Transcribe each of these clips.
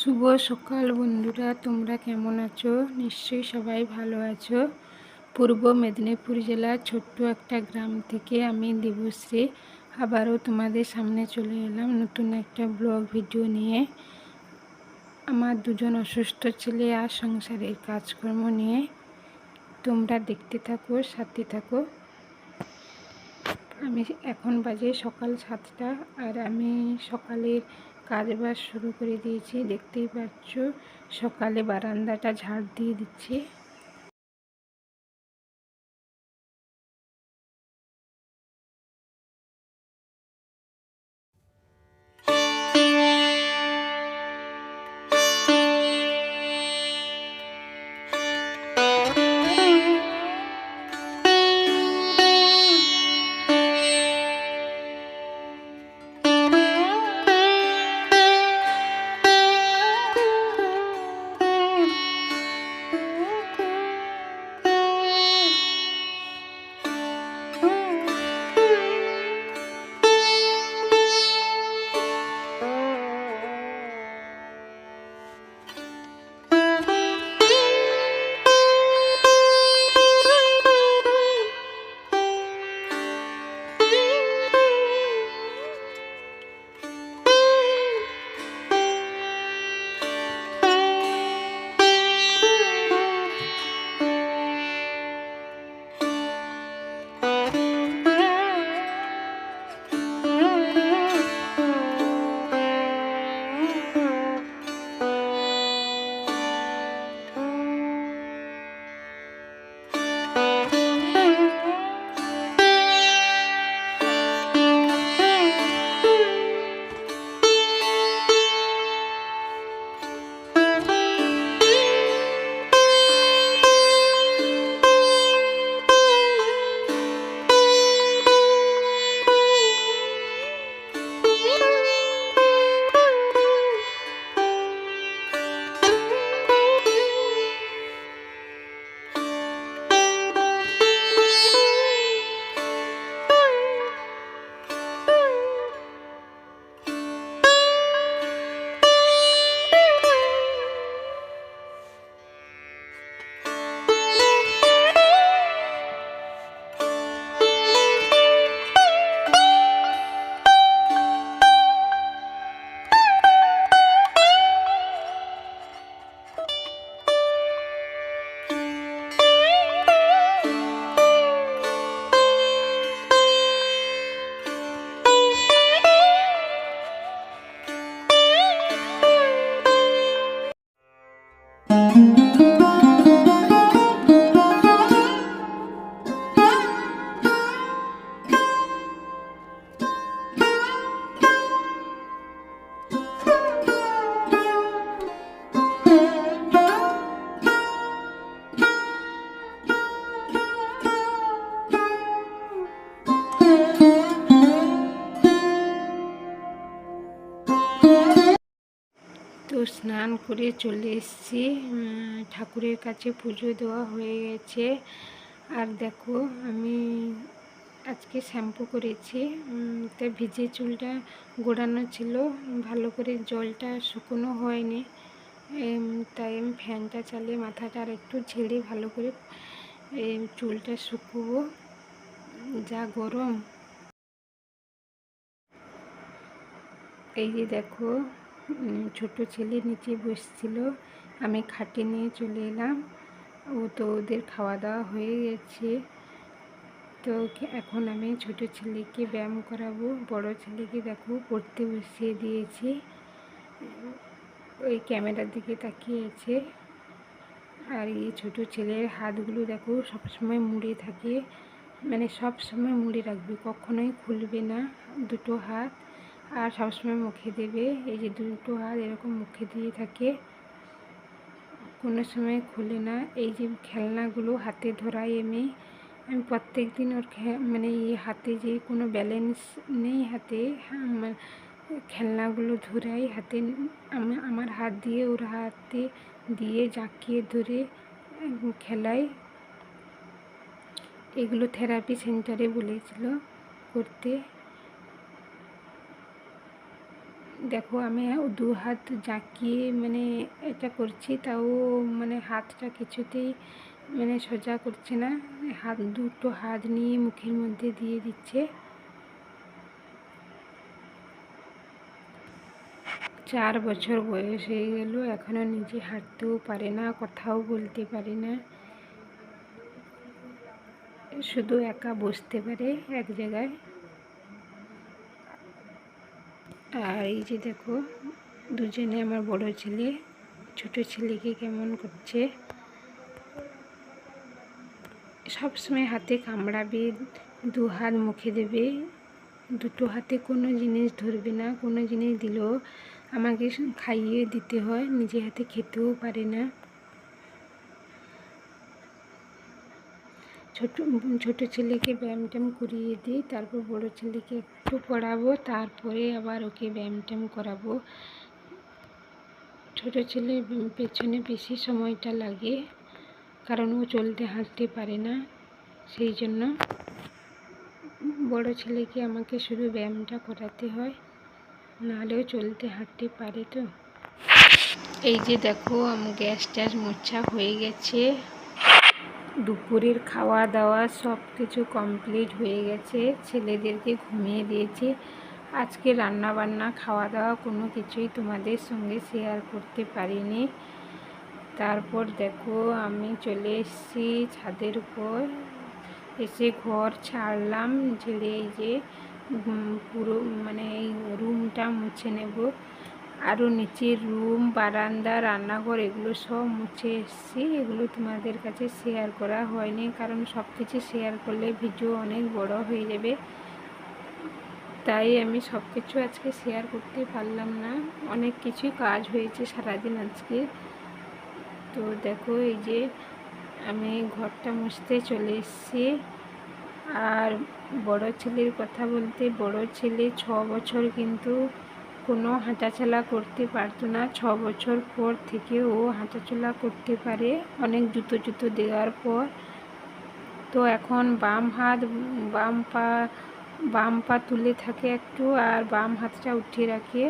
শুভ সকাল বন্ধুরা, তোমরা কেমন আছো? নিশ্চয়ই সবাই ভালো আছো। পূর্ব মেদিনীপুর জেলার ছোট্ট একটা গ্রাম থেকে আমি দেবশ্রী আবারও তোমাদের সামনে চলে এলাম নতুন একটা ব্লগ ভিডিও নিয়ে। আমার দুজন অসুস্থ ছেলে আর সংসারের কাজকর্ম নিয়ে। তোমরা দেখতে থাকো, সাথে থাকো। আমি এখন বাজে সকাল সাতটা আর আমি সকালের কাজ বাজ শুরু করে দিয়েছি। দেখতেই পাচ্ছ সকালে বারান্দাটা ঝাড় দিয়ে দিচ্ছি। স্নান করে চলে এসেছি। ঠাকুরের কাছে পুজো দেওয়া হয়ে গেছে। আর দেখো, আমি আজকে শ্যাম্পু করেছি। তা ভিজে চুলটা গোড়ানো ছিল। ভালো করে জলটা শুকনো হয়নি। তাই আমি ফ্যানটা চালিয়ে মাথাটা আর একটু ঝেড়ে ভালো করে চুলটা শুকোবো। যা গরম। এই যে দেখো ছোট ছেলে নিচে বসছিল। আমি খাটে নিয়ে চলে এলাম। ও তো ওদের খাওয়া দাওয়া হয়ে গেছে। তো এখন আমি ছোট ছেলেকে ব্যায়াম করাবো। বড় ছেলেকে দেখো পড়তে বসিয়ে দিয়েছি। ওই ক্যামেরার দিকে তাকিয়েছে। আর এই ছোট ছেলের হাতগুলো দেখো সবসময় মুড়ে থাকে। মানে সব সময় মুড়ে রাখবে, কখনোই খুলবে না। দুটো হাত। আর সবসময় মুখে দেবে। এই যে দুটো হাত এরকম মুখে দিয়ে থাকে। কোনো সময় খুলে না। এই যে খেলনাগুলো হাতে ধরাই আমি। আমি প্রত্যেক দিন ওর মানে এই হাতে যে কোনো ব্যালেন্স নেই হাতে আমার খেলনাগুলো ধরাই হাতে, আম- আমার হাত দিয়ে ওর হাতে দিয়ে জাঁকিয়ে ধরে খেলাই। এগুলো থেরাপি সেন্টারে বলেছিল করতে। দেখো, আমি দু হাত জাঁকিয়ে মানে এটা করছি, তাও মানে হাতটা কিছুতেই মানে সোজা করছে না। হাত, দুটো হাত নিয়ে মুখের মধ্যে দিয়ে দিচ্ছে। চার বছর বয়স হয়ে গেল এখনও নিজে হাঁটতেও পারে না, কথাও বলতে পারে না। শুধু একা বসতে পারে এক জায়গায়। আর এই যে দেখো, দুজনে আমার বড় ছেলে, ছোট ছেলেকে কেমন করছে? সবসময় হাতে কামড়াবে, দু হাত মুখে দেবে, দুটো হাতে কোনো জিনিস ধরবে না, কোনো জিনিস দিলেও আমাকে খাইয়ে দিতে হয়, নিজে হাতে খেতেও পারে না। ছোট ছোট ছেলেকে ব্যায়াম ট্যাম করিয়ে দিই, তারপর বড় ছেলেকে একটু পড়াবো, তারপরে আবার ওকে ব্যায়াম ট্যাম করাবো। ছোট ছেলে পেছনে বেশি সময়টা লাগে, কারণ ও চলতে হাঁটতে পারে না, সেই জন্য বড় ছেলেকে আমাকে শুধু ব্যায়ামটা করাতে হয়, নাহলেও চলতে হাঁটতে পারে তো। এই যে দেখো গ্যাস ট্যাস মোছা হয়ে গেছে। দুপুরের খাওয়া দাওয়া সব কিছু কমপ্লিট হয়ে গেছে। ছেলেদেরকে ঘুমিয়ে দিয়েছি। আজকে রান্না বান্না খাওয়া দাওয়া কোনো কিছুই তোমাদের সঙ্গে শেয়ার করতে পারিনি। তারপর দেখো, আমি চলে এসেছি ছাদের উপর। এসে ঘর ছাড়লাম। ঝেড়ে যে পুরো মানে এই রুমটা মুছে নেব। আরও নিচের রুম, বারান্দা, রান্নাঘর, এগুলো সব মুছে এসেছি। এগুলো তোমাদের কাছে শেয়ার করা হয়নি, কারণ সব কিছু শেয়ার করলে ভিডিও অনেক বড় হয়ে যাবে। তাই আমি সব কিছু আজকে শেয়ার করতে পারলাম না। অনেক কিছুই কাজ হয়েছে সারাদিন আজকে। তো দেখো, এই যে আমি ঘরটা মুছতে চলে এসেছি। আর বড় ছেলের কথা বলতে, বড় ছেলে ছ বছর কিন্তু কোনো হাঁটাচলা করতে পারতো না। ছ বছর পর থেকে ও হাঁটাচলা করতে পারে। অনেক জুতো জুতো দেওয়ার পর তো এখন বাম হাত, বাম পা বাম পা তুলে থাকে একটু আর বাম হাতটা উঠিয়ে রাখে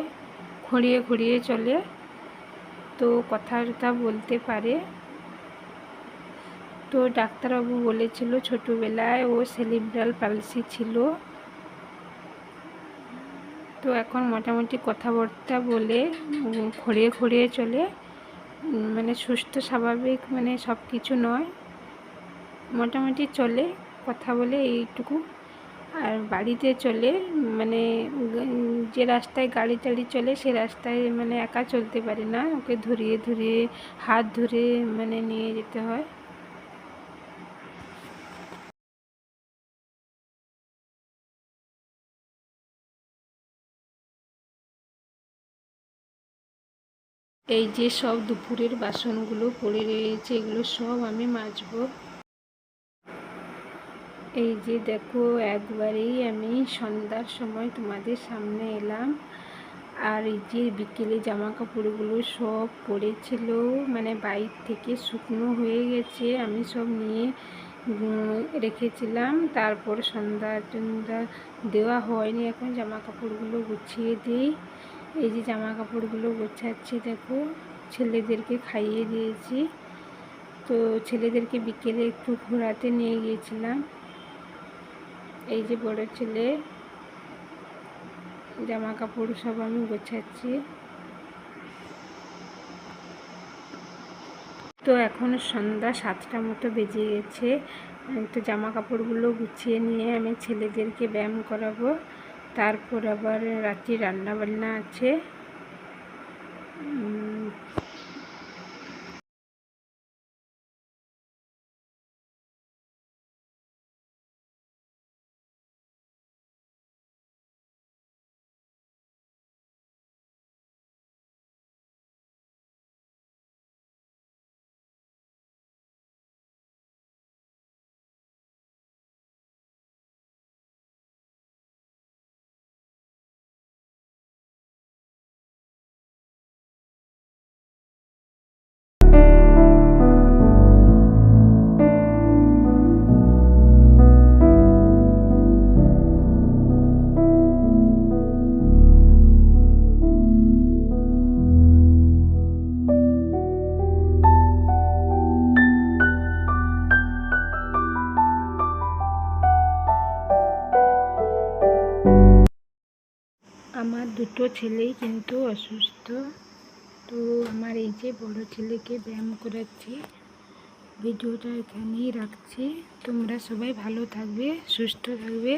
ঘুরিয়ে ঘুরিয়ে চলে। তো কথা বলতে পারে। তো ডাক্তারবাবু বলেছিল, ছোটোবেলায় ও সেলিব্রাল পালসি ছিল। তো এখন মোটামুটি কথাবার্তা বলে খড়িয়ে খড়িয়ে চলে। মানে সুস্থ, স্বাভাবিক মানে সব কিছু নয়। মোটামুটি চলে কথা বলে এইটুকু। আর বাড়িতে চলে মানে যে রাস্তায় গাড়ি টাড়ি চলে সে রাস্তায় মানে একা চলতে পারে না। ওকে ধরিয়ে ধরিয়ে, হাত ধরে মানে নিয়ে যেতে হয়। এই যে সব দুপুরের বাসনগুলো পড়ে রয়েছে, এগুলো সব আমি মাজবো। এই যে দেখো, একবারেই আমি সন্ধ্যার সময় তোমাদের সামনে এলাম। আর এই যে বিকেলে জামা কাপড়গুলো সব পড়েছিল মানে বাইর থেকে শুকনো হয়ে গেছে, আমি সব নিয়ে রেখেছিলাম। তারপর সন্ধ্যা টন্ধা দেওয়া হয়নি, এখন জামা কাপড়গুলো গুছিয়ে দিই। এই যে জামা কাপড়গুলো গোছাচ্ছি দেখো ছেলেদেরকে খাইয়ে দিয়েছি। তো ছেলেদেরকে বিকেলে একটু ঘোরাতে নিয়ে গিয়েছিলাম। এই যে বড় ছেলে জামা কাপড় সব আমি গোছাচ্ছি। তো এখন সন্ধ্যা সাতটা মতো বেজে গেছে। তো জামা কাপড়গুলো গুছিয়ে নিয়ে আমি ছেলেদেরকে ব্যায়াম করাবো। তারপর আবার রাত্রি রান্না বান্না আছে দুটো ছেলেই কিন্তু অসুস্থ। তো আমার এই যে বড় ছেলেকে ব্যায়াম করাচ্ছি, ভিডিওটা এখানেই রাখছি। তোমরা সবাই ভালো থাকবে, সুস্থ থাকবে।